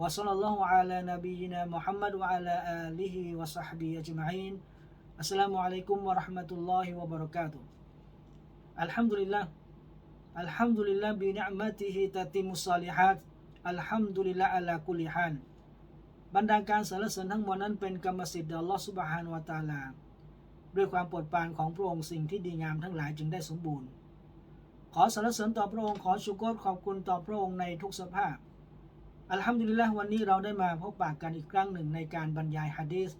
وصلى الله على نبينا محمد وعلى آله وصحبه أجمعين السلام عليكم ورحمة الله وبركاته الحمد لله الحمد لله بنعمته تتم الصالحات الحمد لله على كل حال บรรดาการสรรเสริญทั้งหมดนั้นเป็นกรรมสิทธิ์แด่อัลลอฮฺสุบฮานวะตะอาลา ด้วยความโปรดปรานของพระองค์สิ่งที่ดีงามทั้งหลายจึงได้สมบูรณ์ ขอสรรเสริญต่อพระองค์ขอชูกรขอบคุณต่อพระองค์ในทุกสภาพ อัลฮัมดุลิลละวันนี้เราได้มาพบปากกันอีกครั้งหนึ่งในการบรรยายฮะดีษ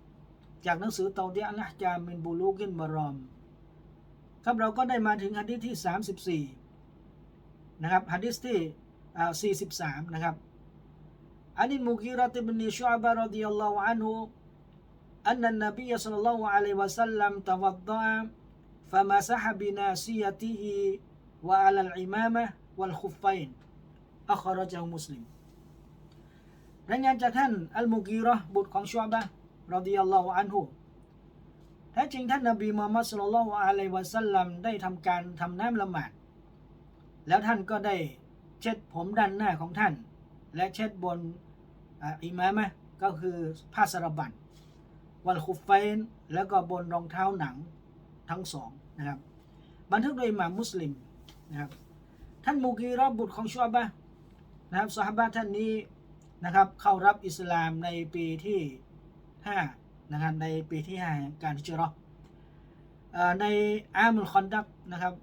จากหนังสือเตาเดียอัลละจามินบูลูกินบารอม ครับเราก็ได้มาถึงฮะดีษที่ 34 นะครับฮะดีษที่อ่า43 นะครับ عن المغيرة بن شعبة رضي الله عنه أن النبي صلى الله عليه وسلم توضأ فمسح بناسيته وعلى العمامة والخفين أخرجه مسلم รายงานจากท่านอัลมุกีราะห์บุตรของชัวบะรอดิยัลลอฮุอันฮุแท้จริงท่านนบีมูฮัมมัดสุลลัลลอฮุอะลัยวะสัลลัมได้ทำการทำน้ำละหมาด แล้วท่านก็ได้เช็ดผมด้านหน้าของท่าน และเช็ดบนอ,อิมามะห์ก็คือผ้าสารบัญวัลคุฟไฟนแล้วก็บนรองเท้าหนังทั้งสองนะครับ บันทึกโดยอิหม่ามมุสลิมนะครับ ท่านมูกีราะห์บุตรของชัวบะนะครับสหบะท่านนี้ นะครับเข้ารับอิสลามในปีที่5นะครับในปีที่5แห่งการฮิจราะห์ในอามุลคอนดักนะครับ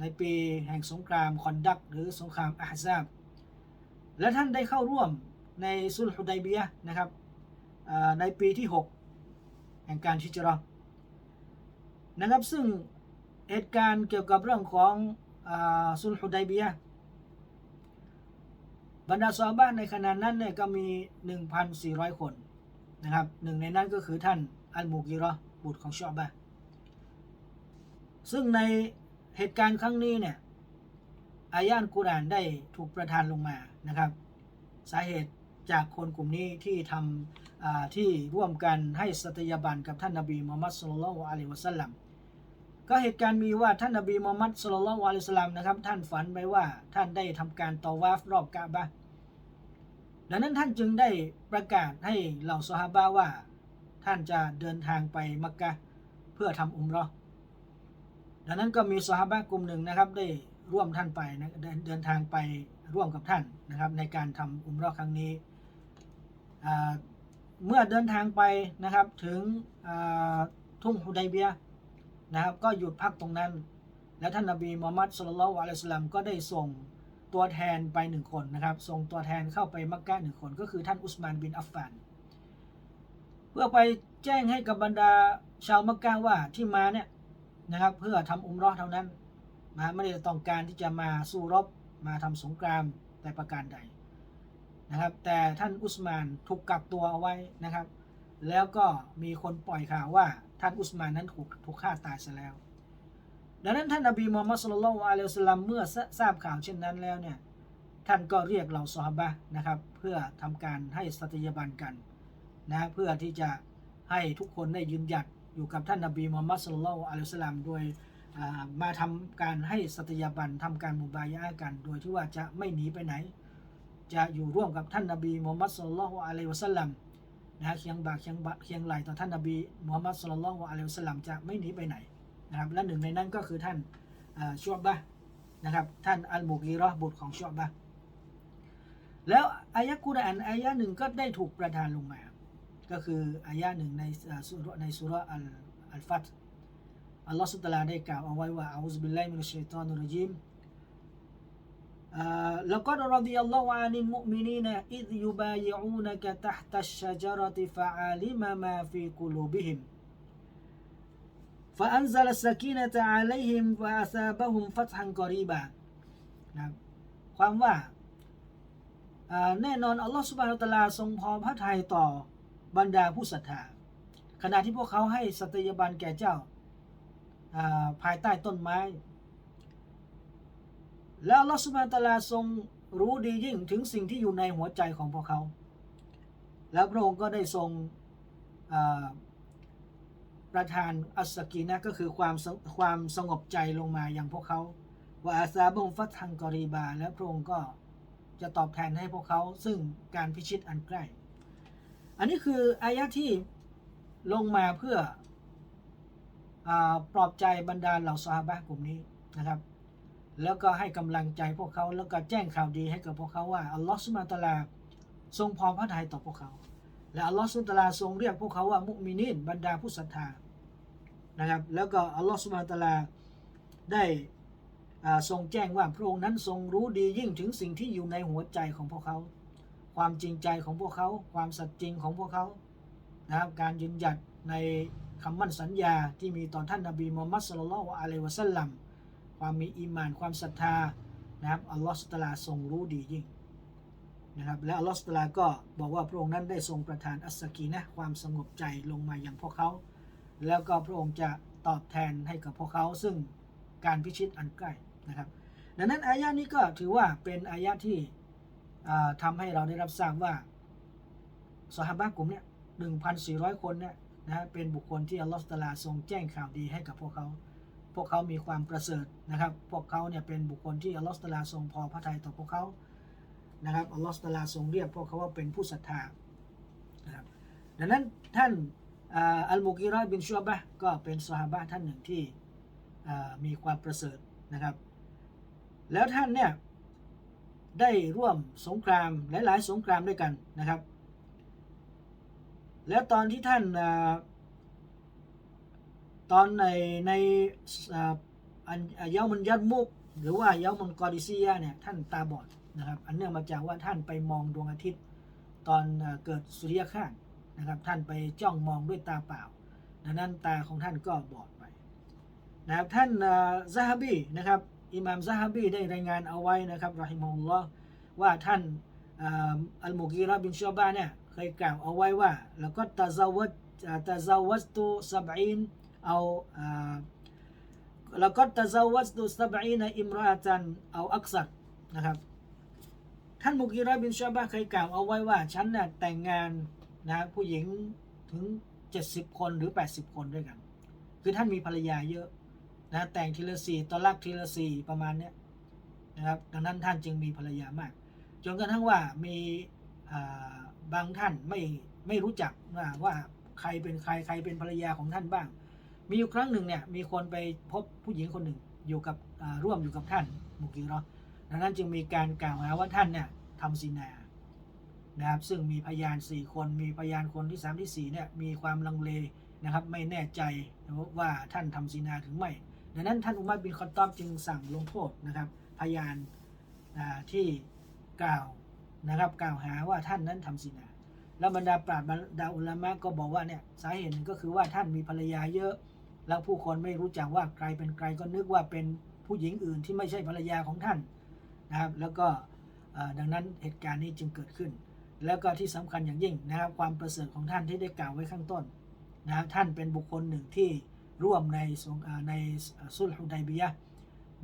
ในปีแห่งสงครามคอนดักหรือสงครามอาฮซาบและท่านได้เข้าร่วมในซุลฮุดัยเบียนะครับในปีที่ 6 แห่งการฮิจราะห์นะครับซึ่งเหตุการณ์เกี่ยวกับเรื่องของอ่าซุลฮุดัยเบียะ บรรดาซอบะห์ในขณะนั้นเนี่ยก็มี 1,400 คนนะครับหนึ่งในนั้นก็คือท่านอัลมูกีราะห์บุตรของชอบะซึ่งในเหตุการณ์ครั้งนี้เนี่ยอายานกุรานได้ถูกประทานลงมานะครับ สาเหตุจากคนกลุ่มนี้ที่ทำที่ร่วมกันให้สัตยาบันกับท่านนบีมูฮัมมัดสุลลัลอะลัยวะสัลลัม ก็เหตุการณ์มีว่าท่านนบีมูฮัมมัดสุลลัลลอฮุอะลิสลลัมนะครับ ท่านฝันไปว่าท่านได้ทำการตอวาฟรอบกะบะดังนั้นท่านจึงได้ประกาศให้เหล่าซอฮาบะว่า ท่านจะเดินทางไปมักกะเพื่อทำอุมราะห์ดังนั้นก็มีซอฮาบะกลุ่มหนึ่งนะครับ ได้ร่วมท่านไปนะเดินทางไปร่วมกับท่านนะครับ ในการทำอุมราะห์ครั้งนี้เมื่อเดินทางไปนะครับถึงทุ่งฮุดัยเบีย นะครับ ก็หยุดพักตรงนั้น และท่านนบีมูฮัมมัดสุลลัลลอฮุอะลัยสลัมก็ได้ส่งตัวแทนไปหนึ่งคนนะครับ ส่งตัวแทนเข้าไปมักกะหนึ่งคน ก็คือท่านอุสมานบินอัฟฟาน เพื่อไปแจ้งให้กับบรรดาชาวมักกะว่าที่มาเนี่ยนะครับ เพื่อทำอุมราะห์เท่านั้น มาไม่ได้ต้องการที่จะมาสู้รบมาทำสงครามแต่ประการใดนะครับ แต่ท่านอุสมานถูกกักตัวเอาไว้นะครับ แล้วก็มีคนปล่อยข่าวว่า ท่านอุสมานนั้นถูกถูกฆ่าตายซะแล้ว ดังนั้นท่านนบีมูฮัมมัดสุลลัลลอะลัยฮิวะสัลลัมเมื่อทราบข่าวเช่นนั้นแล้วเนี่ยท่านก็เรียกเหล่าซอฮาบะนะครับเพื่อทำการให้สัตยาบันกันนะเพื่อที่จะให้ทุกคนได้ยืนหยัดอยู่กับท่านนบีมูฮัมมัดสุลลัลอะลัยฮิวะสัลลัมโดยมาทำการให้สัตยาบันทำการมุบายะกัน โดยที่ว่าจะไม่หนีไปไหน จะอยู่ร่วมกับท่านนบีมูฮัมมัดสุลลัลอะลัยฮิวะสัลลัม นะเคียงบ่าเคียงบะเคียงไหลต่อท่านนบีมูฮัมมัดสุลลัลลอฮุอะลัยฮิวสลลัมจะไม่หนีไปไหนนะครับและหนึ่งในนั้นก็คือท่านชัวบะนะครับท่านอัลมุกีราะห์บุตรของชัวบะแล้วอายะกุรอานอายะหนึ่งก็ได้ถูกประทานลงมา ก็คืออายะหนึ่งในสุรในสุระอัลอัลฟัตอัลลอฮฺสุตลาได้กล่าวเอาไว้ว่าอูซุบิลลาฮิมินัชชัยฏอนิรรจีม แล้วก็รดิยัลลอฮุอานิลมุมินีนอิซยุบายิอูนกะตัฮตัชชะจารติฟะอาลิมมาฟีกุลูบิฮิม فأنزل السكينة عليهم وأثابهم فتحا قريبا นะครับความว่าอ่าแน่นอนอัลลอฮฺสุบฮานะฮูวะตะอาลาทรงพอพระทัยต่อบรรดาผู้ศรัทธา ขณะที่พวกเขาให้สัตยาบันแก่เจ้าอ่าภายใต้ต้นไม้ แล้วอัลอสุบฮานตะอาลาทรงรู้ดียิ่งถึงสิ่งที่อยู่ในหัวใจของพวกเขา แล้วพระองค์ก็ได้ทรงประทานอัสกีนะก็คือความความสงบใจลงมาอย่างพวกเขาว่าอาซาบุมฟัตทังกอรีบา และพระองค์ก็จะตอบแทนให้พวกเขาซึ่งการพิชิตอันใกล้ อันนี้คืออายะที่ลงมาเพื่ออปลอบใจบรรดาเหล่าซอฮาบะกลุ่มนี้นะครับ แล้วก็ให้กำลังใจพวกเขา แล้วก็แจ้งข่าวดีให้กับพวกเขาว่าอัลลอฮฺสุบานตะลาทรงพอพระทัยต่อพวกเขา และอัลลอฮฺสุบานตะลาทรงเรียกพวกเขาว่ามุมินีนบรรดาผู้ศรัทธานะครับ แล้วก็อัลลอฮฺสุบานตะลาได้ทรงแจ้งว่าพระองค์นั้นทรงรู้ดียิ่งถึงสิ่งที่อยู่ในหัวใจของพวกเขา ความจริงใจของพวกเขา ความสัตย์จริงของพวกเขานะครับการยืนหยัดในคำมั่นสัญญาที่มีต่อท่านนบีมูฮัมมัดสุลลัลลอฮุอะลัยวะสัลลัม ความมีอีมาน ความศรัทธานะครับอัลลอฮฺสุตลาทรงรู้ดียิ่งนะครับและอัลลอฮฺสุตาลาก็บอกว่าพระองค์นั้นได้ทรงประทานอัสกีนะความสงบใจลงมาอย่างพวกเขา แล้วก็พระองค์จะตอบแทนให้กับพวกเขา ซึ่งการพิชิตอันใกล้นะครับดังนั้นอายะนี้ก็ถือว่าเป็นอายะที่อ่าทำให้เราได้รับทราบว่าสหบะกลุ่มเนี้ย1,400คนเนี่ยนะเป็นบุคคลที่อัลลอฮฺตะอาลาทรงแจ้งข่าวดีให้กับพวกเขา วกเขามีความประเสริฐนะครับ พวกเขาเนี่ยเป็นบุคคลที่อัลลอฮฺตาลาทรงพอพระทัยต่อพวกเขานะครับอัลลอฮฺตาลาทรงเรียกพวกเขาว่าเป็นผู้ศรัทธานะครับดังนั้นท่านอัลมุกีรอบินชัวบะก็เป็นสหบะท่านหนึ่งที่มีความประเสริฐนะครับ แล้วท่านเนี่ยได้ร่วมสงครามหลาย ๆ สงครามด้วยกันนะครับ แล้วตอนที่ท่านอ ตอนในในอันเยามันยัดมุก หรือว่าเยามันกอดิซียเนี่ยท่านตาบอดนะครับอันเนื่องมาจากว่าท่านไปมองดวงอาทิตย์ ตอนเกิดสุริยคราสนะครับท่านไปจ้องมองด้วยตาเปล่า ดังนั้นตาของท่านก็บอดไปนะครับท่านซาฮบีนะครับอิหม่ามซาฮบีได้รายงานเอาไว้นะครับรอฮิมฮุลอว่าท่านอัลมุกีรอบินชอบาเนี่ยเคยกล่าวเอาไว้ว่า แล้วก็ตาซาวัตตุซับอีนเอาอ่าแล้วก็ตะซาวัตตุซับอีน อิมราตันเอาอักษรนะครับท่านมุกีรบินชอบาเคยกล่าวเอาไว้ว่าฉันน่ะแต่งงานนะผู้หญิงถึง 70 คนหรือ 80 คนด้วยกัน คือท่านมีภรรยาเยอะนะแต่งทีละสี่ตอนลักทีละสี่ประมาณเนี้ยนะครับดังนั้นท่านจึงมีภรรยามาก จนกระทั่งว่ามีบางท่านไม่ไม่รู้จักว่าว่าใครเป็นใครใครเป็นภรรยาของท่านบ้าง มีอยู่ครั้งหนึ่งเนี่ยมีคนไปพบผู้หญิงคนหนึ่งอยู่กับร่วมอยู่กับท่านมุกีรอดังนั้นจึงมีการกล่าวหาว่าท่านเนี่ยทำซินานะครับซึ่งมีพยาน 4 คนมีพยานคนที่ 3 ที่ 4เนี่ยมีความลังเลนะครับไม่แน่ใจว่าท่านทำซีนาถึงไม่ดังนั้นท่านอุมัรบินคอนตอบจึงสั่งลงโทษนะครับพยานาที่กล่าวนะครับกล่าวหาว่าท่านนั้นทำซีนาแล้วบรรดาปราชญ์บรรดาอุลามะก็บอกว่าเนี่ยสาเหตุหนึ่งก็คือว่าท่านมีภรรยาเยอะ แล้วผู้คนไม่รู้จักว่าใครเป็นใครก็นึกว่าเป็นผู้หญิงอื่นที่ไม่ใช่ภรรยาของท่านนะครับ แล้วก็ดังนั้นเหตุการณ์นี้จึงเกิดขึ้น แล้วก็ที่สำคัญอย่างยิ่งนะครับความประเสริฐของท่านที่ได้กล่าวไว้ข้างต้นนะท่านเป็นบุคคลหนึ่งที่ร่วมในในสุลฮุดัยบียะ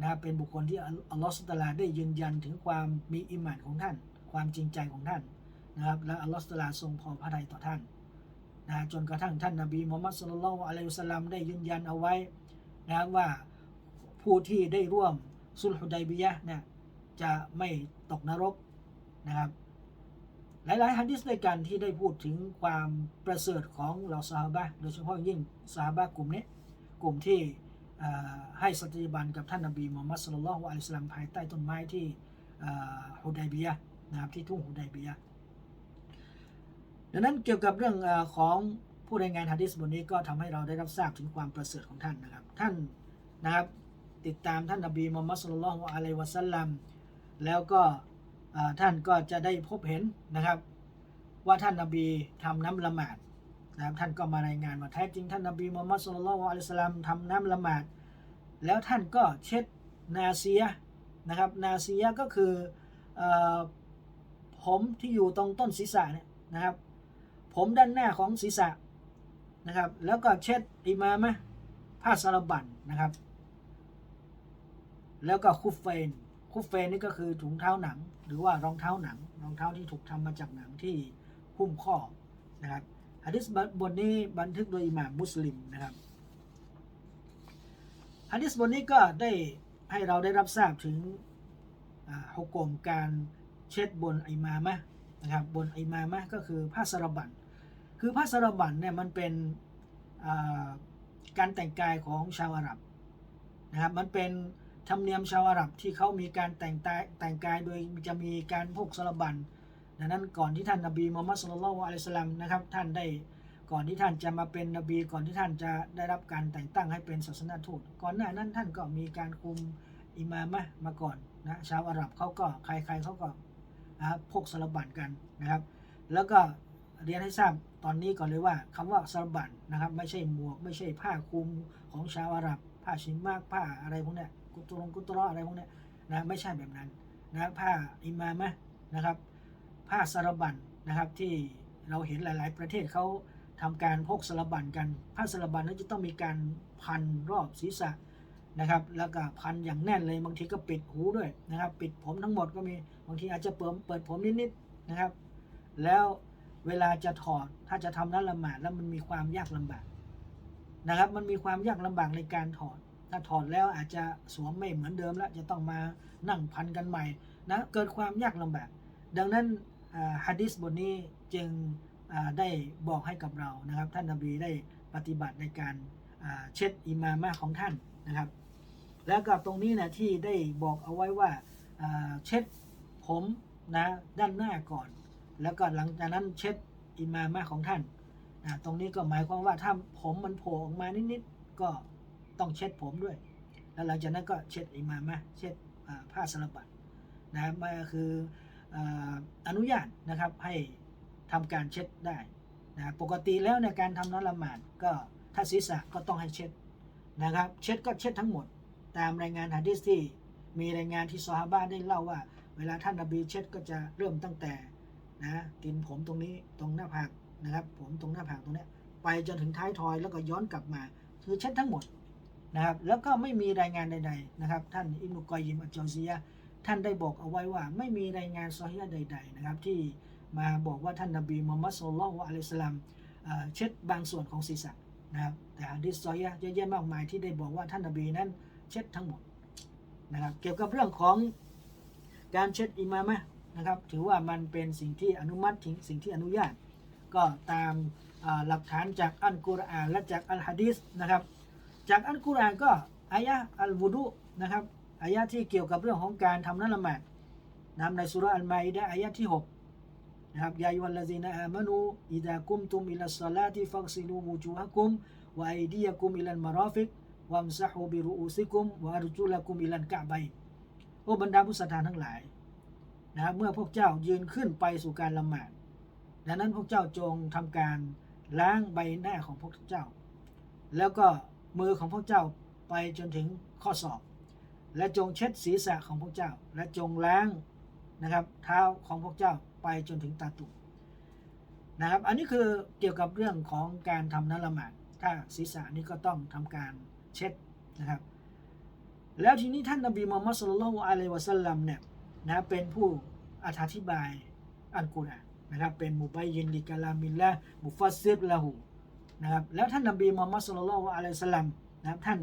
นะครับเป็นบุคคลที่อัลลอฮฺสุตะอาลาได้ยืนยันถึงความมีอิหมานของท่าน ความจริงใจของท่านนะครับและอัลลอฮฺสุตะอาลาทรงพอพระทัยต่อท่าน นะจนกระทั่งท่านนบีมุฮัมมัดสุลลัลอะลัยฮิวะสัลลัมได้ยืนยันเอาไว้นะครับว่าผู้ที่ได้ร่วมสุลฮุดัยบียะเนี่ยจะไม่ตกนรกนะครับ หลายๆฮัดดิสด้วยกันที่ได้พูดถึงความประเสริฐของเหล่าซาฮาบะโดยเฉพาะยิ่งซาฮาบะกลุ่มนี้กลุ่มที่ให้สัตยาบันกับท่านนบีมุฮัมมัดสุลลัลอะลัยฮิวะสัลลัมภายใต้ต้นไม้ที่ฮุดัยบียะนะครับที่ทุ่งฮุดัยบียะ ดังนั้นเกี่ยวกับเรื่องของผู้รายงานฮะดิษบทนี้ก็ทำให้เราได้รับทราบถึงความประเสริฐของท่านนะครับ ท่านนะครับติดตามท่านนบีมุฮัมมัดสุลลัลลอฮุอะลัยวะสัลลัมแล้วก็ท่านก็จะได้พบเห็นนะครับ ว่าท่านนบีทำน้ำละหมาดนะครับท่านก็มารายงานว่าแท้จริงท่านนบีมุฮัมมัดสุลลัลลอฮุอะลัยวะสัลลัมทำน้ำละหมาด แล้วท่านก็เช็ดนาเซียนะครับนาเซียก็คือผมที่อยู่ตรงต้นศีรษะเนี่ยนะครับ ผมด้านหน้าของศีรษะนะครับ แล้วก็เช็ดอิมามะผ้าสารบันนะครับ แล้วก็คุฟเฟนคุฟเฟนนี่ก็คือถุงเท้าหนัง หรือว่ารองเท้าหนัง รองเท้าที่ถูกทำมาจากหนังที่หุ้มข้อนะครับฮะดิษบทนี้บันทึกโดยอิหม่ามมุสลิมนะครับฮะดิษบทนี้ก็ได้ให้เราได้รับทราบถึงฮุกมการเช็ดบนอิมามะนะครับบนอิมามะก็คือผ้าสารบัน คือผ้าสารบันเนี่ยมันเป็นการแต่งกายของชาวอาหรับนะครับมันเป็นธรรมเนียมชาวอาหรับที่เขามีการแต่งกายแต่งกายโดยจะมีการพกสารบันดังนั้นก่อนที่ท่านนบีมูฮัมมัดสุลลัลอะลัยฮิวะซัลลัมนะครับท่านได้ก่อนที่ท่านจะมาเป็นนบีก่อนที่ท่านจะได้รับการแต่งตั้งให้เป็นศาสนทูตก่อนหน้านั้นท่านก็มีการคุมอิมามะมาก่อนนะชาวอาหรับเขาก็ใครๆเขาก็นะครับพกสารบันกันนะครับ แล้วก็ เรียนให้ทราบตอนนี้ก่อนเลยว่าคำว่าสาบันนะครับไม่ใช่หมวก ไม่ใช่ผ้าคลุมของชาวอาหรับ ผ้าชิมมากผ้าอะไรพวกเนี้ยกุตรงกุตรออะไรพวกเนี้ยนะไม่ใช่แบบนั้นนะผ้าอิมามะห์นะครับ ผ้าสาบันนะครับที่เราเห็นหลาย ๆ ประเทศเขาทำการพกสาบันกันผ้าสาบันนั้นจะต้องมีการพันรอบศีรษะนะครับ แล้วก็พันอย่างแน่นเลยบางทีก็ปิดหูด้วยนะครับ ปิดผมทั้งหมดก็มีบางทีอาจจะเปิดเปิดผมนิด ๆ นะครับ แล้ว เวลาจะถอดถ้าจะทำนั้นละหมาดแล้วมันมีความยากลำบากนะครับ มันมีความยากลำบากในการถอด ถ้าถอดแล้วอาจจะสวมไม่เหมือนเดิมแล้ว จะต้องมานั่งพันกันใหม่นะเกิดความยากลำบาก ดังนั้นฮะดิษบทนี้จึงได้บอกให้กับเรานะครับ ท่านนบีได้ปฏิบัติในการเช็ดอิมามะของท่านนะครับ แล้วก็ตรงนี้นะที่ได้บอกเอาไว้ว่าเช็ดผมนะด้านหน้าก่อน แล้วก็หลังจากนั้นเช็ดอิมามะของท่านนะตรงนี้ก็หมายความว่าถ้าผมมันโผล่ออกมานิดๆก็ต้องเช็ดผมด้วย แล้วหลังจากนั้นก็เช็ดอิมามะเช็ดผ้าสลับบัตนะมันคือออนุญาตนะครับให้ทำการเช็ดได้นะปกติแล้วในการทำน้ำละหมาดก็ถ้าศีรษะก็ต้องให้เช็ดนะครับ เช็ดก็เช็ดทั้งหมด ตามรายงานหะดีษที่มีรายงานที่ซอฮาบะได้เล่าว่า เวลาท่านนบีเช็ดก็จะเริ่มตั้งแต่ นะตีนผมตรงนี้ตรงหน้าผากนะครับ ผมตรงหน้าผากตรงนี้ไปจนถึงท้ายทอยแล้วก็ย้อนกลับมา คือเช็ดทั้งหมดนะครับ แล้วก็ไม่มีรายงานใด ๆ นะครับ ท่านอิบนุกอยยิมอัจจอซียะท่านได้บอกเอาไว้ว่า ไม่มีรายงานซอฮีฮ์ใด ๆ นะครับ ที่มาบอกว่าท่านนบีมุฮัมมัดสุลลัลลอฮุอะลัยสลามเช็ดบางส่วนของศีรษะนะครับแต่ฮะดิษซอฮีฮ์เยอะแยะมากมายที่ได้บอกว่าท่านนบีนั้นเช็ดทั้งหมดนะครับเกี่ยวกับเรื่องของการเช็ดอิมามะ นะครับ ถือว่ามันเป็นสิ่งที่อนุมัติถึงสิ่งที่อนุญาต ก็ตามหลักฐานจากอัลกุรอานและจากอัลฮะดีษนะครับ จากอัลกุรอานก็อายะอัลวุดุนะครับอายะที่เกี่ยวกับเรื่องของการทำนั่นละหมาดนะในสุรอัลมาอิดะอายะที่6นะครับยายุลลซีนอามานูอิดะกุมตุมอิลัสศอลาติฟักซิลูวูจูฮะกุมวะไอดียะกุมอิลันมาราฟิกวัมซะฮูบิรุอูซิกุมวะอัรจุลกุมอิลันกะบัยโอ้บรรดาผู้ศรัทธาทั้งหลาย นะครับเมื่อพวกเจ้ายืนขึ้นไปสู่การละหมาดดังนั้นพวกเจ้าจงทำการล้างใบหน้าของพวกเจ้า แล้วก็มือของพวกเจ้าไปจนถึงข้อศอก และจงเช็ดศีรษะของพวกเจ้า และจงล้างนะครับเท้าของพวกเจ้าไปจนถึงตาตุ่มนะครับ อันนี้คือเกี่ยวกับเรื่องของการทำนละหมาดถ้าศีรษะนี้ก็ต้องทำการเช็ดนะครับ แล้วทีนี้ท่านนบีมุฮัมมัดสุลลัลอะลัยวะสัลลัมเนี่ย นะเป็นผู้อธิบายอัลกุรอานนะครับเป็นมุบัยยินลิกะลามิลละมุฟัสซิรละหูนะครับแล้วท่านนบีมุฮัมมัดสุลลัลอะลัยสลัมนะครับท่าน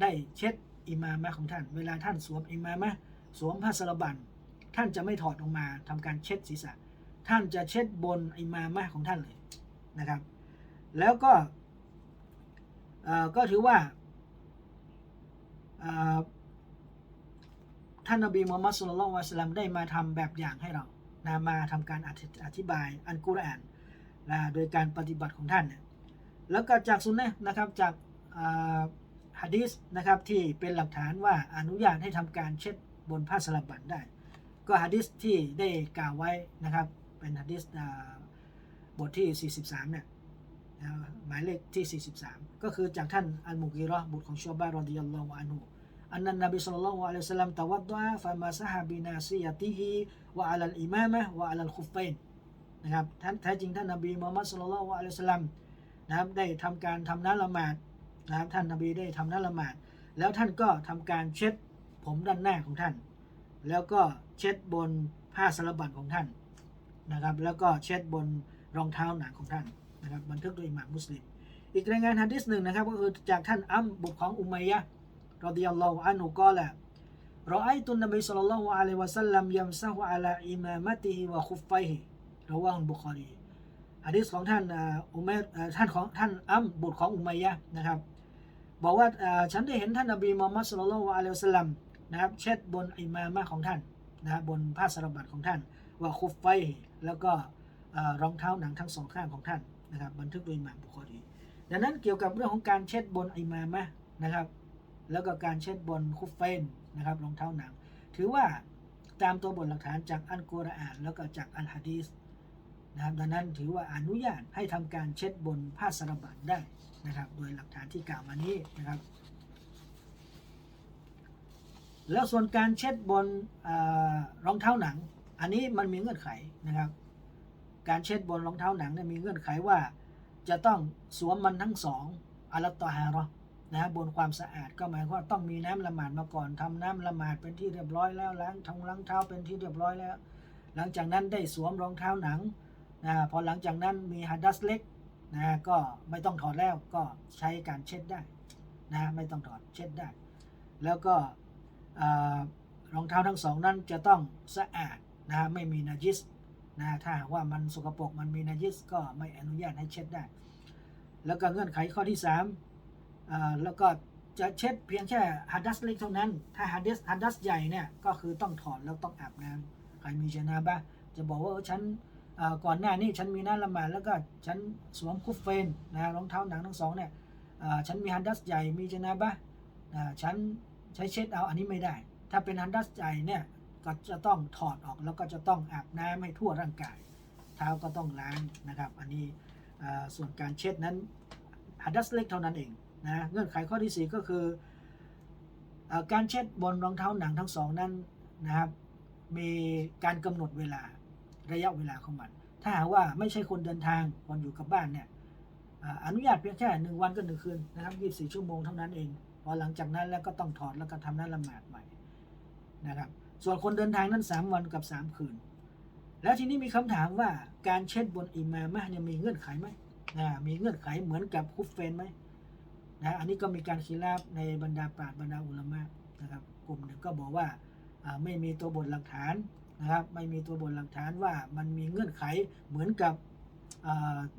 ได้เช็ดอิมามะของท่าน เวลาท่านสวมอิมามะสวมผ้าสารบัน ท่านจะไม่ถอดออกมาทำการเช็ดศีรษะ ท่านจะเช็ดบนอิมามะของท่านเลยนะครับ แล้วก็เออก็ถือว่าเอ่อ ท่านนบีมูฮัมมัดสุลลัลลอฮุอะลัยฮิวะสลลัมได้มาทำแบบอย่างให้เรานะมาทำการอธิอธิบายอันกุรอานนะโดยการปฏิบัติของท่านเนี่ยแล้วก็จากสุนนะนะครับจากอ่าฮะดีษนะครับที่เป็นหลักฐานว่าอนุญาตให้ทำการเช็ดบนผ้าสลับบันได้ ก็ฮะดีษที่ได้กล่าวไว้นะครับเป็นฮะดีษอ่าบทที่ 43เนี่ยนะหมายเลขที่ 43 ก็คือจากท่านอัลมุกีราะห์บุตรของชัวบะรอดิยัลลอฮุอันฮุาซิยะติฮิวะอะลัลอิมามะฮ์วะอะลัลคุฟฟัยนนะครับท่านแท้จริงท่านนบีมุฮัมมัดศ็อลลัลลอฮุอะลัยฮิวะซัลลัมนะครับได้ทำการทำน้ำละหมาดนะครับท่านนบีได้ทำน้ำละหมาด แล้วท่านก็ทำการเช็ดผมด้านหน้าของท่าน แล้วก็เช็ดบนผ้าสลับบันของท่านนะครับแล้วก็เช็ดบนรองเท้าหนังของท่านนะครับบันทึกโดยอิหม่ามมุสลิม อีกรายงานฮะดิษหนึ่งนะครับก็คือจากท่านอัมบุตรของอุมัยยะ รดิยัลลอฮุอันฮุกอละรอไอตุนนบีศ็อลลัลลอฮุอะลัยวะซัลลัมยัมซะฮุอะลาอิมามะติฮิวะคุฟไฟฮิรอวาฮุบุคอรีฮะดิษของท่านอุมัยท่านของท่านอัมบุตรของอุมัยยะนะครับบอกว่าฉันได้เห็นท่านนบีมุฮัมมัดศ็อลลัลลอฮุอะลัยวะซัลลัมนะครับเช็ดบนอิมามะของท่านนะครับบนผ้าสลับบัตของท่าน ว่าคุฟไฟฮิแล้วก็รองเท้าหนังทั้งสองข้างของท่านนะครับบันทึกโดยอิหม่ามบุคอรีดังนั้นเกี่ยวกับเรื่องของการเช็ดบนอิมามะนะครับ แล้วก็การเช็ดบนคุฟเฟนนะครับรองเท้าหนัง ถือว่าตามตัวบทหลักฐานจากอัลกุรอาน แล้วก็จากอัลฮะดีษนะครับดังนั้นถือว่าอนุญาตให้ทำการเช็ดบนผ้าสลับบัตได้นะครับ โดยหลักฐานที่กล่าวมานี้นะครับ แล้วส่วนการเช็ดบนอรองเท้าหนัง อันนี้มันมีเงื่อนไขนะครับ การเช็ดบนรองเท้าหนังเนี่ยมีเงื่อนไขว่า จะต้องสวมมันทั้งสองอัลตอฮารอ นะบนความสะอาดก็หมายความต้องมีน้ำละหมาดมาก่อนทำน้ำละหมาดเป็นที่เรียบร้อยแล้วล้างทงล้างเท้าเป็นที่เรียบร้อยแล้ว หลังจากนั้นได้สวมรองเท้าหนังนะพอหลังจากนั้นมีฮัดดัสเล็กนะก็ไม่ต้องถอดแล้วก็ใช้การเช็ดได้นะไม่ต้องถอดเช็ดได้ แล้วก็รองเท้าทั้งสองนั้นจะต้องสะอาดนะไม่มีนาจิสนะถ้าว่ามันสกปรกมันมีนาจิสก็ไม่อนุญาตให้เช็ดได้ แล้วก็เงื่อนไขข้อที่ 3 แล้วก็จะเช็ดเพียงแค่ฮัดดัสเล็กเท่านั้น ถ้าฮัดดัสฮัดดัสใหญ่เนี่ยก็คือต้องถอดแล้วต้องอาบน้ำใครมีชนะบ้าจะบอกว่าฉันก่อนหน้านี้ฉันมีน้ำละหมาดแล้วก็ฉันสวมคุฟเฟนนะรองเท้าหนังทั้งสองเนี่ยฉันมีฮัดดัสใหญ่มีชนะบ้าฉันใช้เช็ดเอาอันนี้ไม่ได้ ถ้าเป็นฮัดดัสใหญ่เนี่ยก็จะต้องถอดออกแล้วก็จะต้องอาบน้ำให้ทั่วร่างกาย เท้าก็ต้องล้างนะครับ อันนี้ส่วนการเช็ดนั้นฮัดดัสเล็กเท่านั้นเอง นะเงื่อนไขข้อที่ 4 ก็คืออการเช็ดบนรองเท้าหนังทั้งสองนั้นนะครับมีการกำหนดเวลาระยะเวลาของมัน ถ้าหากว่าไม่ใช่คนเดินทางคนอยู่กับบ้านเนี่ยอนุญาตเพียงแค่หนึ่งวันก็หนึ่งคืนนะครับ24ชั่วโมงเท่านั้นเองพอหลังจากนั้นแล้วก็ต้องถอดแล้วก็ทำนั้นละหมาดใหม่นะครับส่วนคนเดินทางนั้น 3 วันกับ 3 คืน แล้วทีนี้มีคำถามว่าการเช็ดบนอิมามะเนี่ยมีเงื่อนไขไหมมีเงื่อนไขเหมือนกับคุฟเฟนไหม นะอันนี้ก็มีการคีราบในบรรดาปราชญ์บรรดาอุลามะนะครับ กลุ่มหนึ่งก็บอกว่าไม่มีตัวบทหลักฐานนะครับ ไม่มีตัวบทหลักฐานว่ามันมีเงื่อนไขเหมือนกับ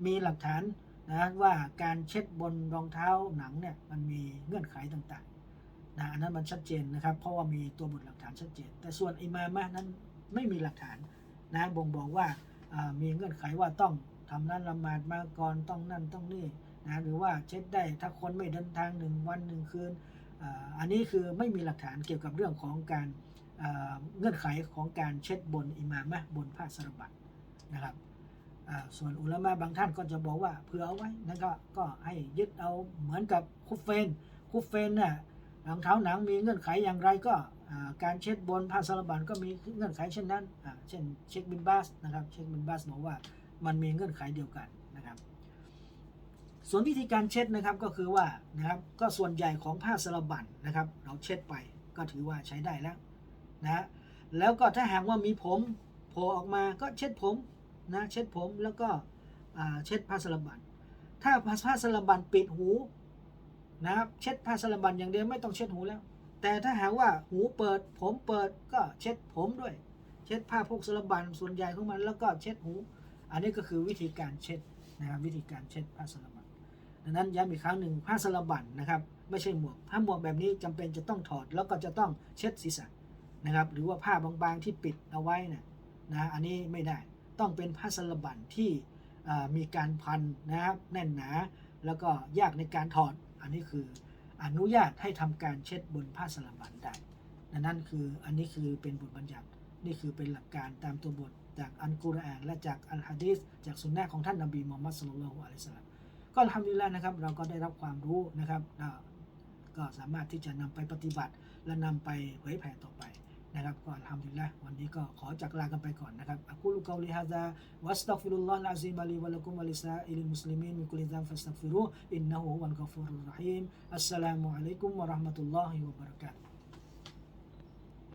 มีหลักฐานนะว่าการเช็ดบนรองเท้าหนังเนี่ยมันมีเงื่อนไขต่างๆนะอันนั้นมันชัดเจนนะครับ เพราะว่ามีตัวบทหลักฐานชัดเจน แต่ส่วนอิมามะนั้นไม่มีหลักฐานนะบ่งบอกว่ามีเงื่อนไขว่าต้องทำนั้นละหมาดมาก่อนต้องนั่นต้องนี่ นะหรือว่าเช็ดได้ถ้าคนไม่เดินทางหนึ่งวันหนึ่งคืนอันนี้คือไม่มีหลักฐานเกี่ยวกับเรื่องของการเงื่อนไขของการเช็ดบนอิมามะห์บนผ้าสรบัตนะครับส่วนอุลามะบางท่านก็จะบอกว่าเผื่อเอาไว้นั่นก็ก็ให้ยึดเอาเหมือนกับคุฟเฟนคุฟเฟนเนี่ยรองเท้าหนังมีเงื่อนไขอย่างไรก็การเช็ดบนผ้าสลับบันก็มีเงื่อนไขเช่นนั้น เช่นเช็คบินบาสนะครับ เช็คบินบาสบอกว่ามันมีเงื่อนไขเดียวกัน ส่วนวิธีการเช็ดนะครับก็คือว่านะครับก็ส่วนใหญ่ของผ้าสลับบันนะครับ เราเช็ดไปก็ถือว่าใช้ได้แล้วนะแล้วก็ถ้าหากว่ามีผมโผล่ออกมาก็เช็ดผมนะเช็ดผมแล้วก็เช็ดผ้าสลับบันถ้าผ้าสลับบันปิดหูนะครับเช็ดผ้าสลับบันอย่างเดียวไม่ต้องเช็ดหูแล้ว แต่ถ้าหากว่าหูเปิด ผมเปิดก็เช็ดผมด้วย เช็ดผ้าพวกสลับบันส่วนใหญ่ของมันแล้วก็เช็ดหู อันนี้ก็คือวิธีการเช็ดนะครับวิธีการเช็ดผ้าสลับบัน ดังนั้นย้ำอีกครั้งหนึ่งผ้าสลับบันนะครับไม่ใช่หมวกถ้าหมวกแบบนี้จำเป็นจะต้องถอดแล้วก็จะต้องเช็ดศีรษะนะครับ หรือว่าผ้าบางๆที่ปิดเอาไว้นะนะอันนี้ไม่ได้ต้องเป็นผ้าสลับบันที่มีการพันนะครับแน่นหนา แล้วก็ยากในการถอดอันนี้คืออนุญาตให้ทำการเช็ดบนผ้าสลับบันได้ดังนั้นคืออันนี้คือเป็นบทบัญญัตินี่คือเป็นหลักการตามตัวบทจากอัลกุรอานและจากอัลฮะดีษจากสุนนะของท่านนบีมูฮัมมัดสุลลัลฮุอะลัยฮิสสลาม ก็ทำดีแล้วนะครับ เราก็ได้รับความรู้นะครับก็สามารถที่จะนำไปปฏิบัติ และนำไปเผยแผ่ต่อไปนะครับก็อัลฮัมดุลิลละวันนี้ก็ขอจากลากันไปก่อนนะครับอักุลุกาลิฮะซาวัสตัฟิรุลลอฮ์อะซีมะลีวะลักุมวะลิซาอิลิมุสลิมีนมินกุลิซัมฟัสตัฟิรุอินนะฮูวัลกอฟูรุรรฮีมอัสสลามุอะลัยกุมวะเราะห์มะตุลลอฮิวะบะเราะกาตุฮ์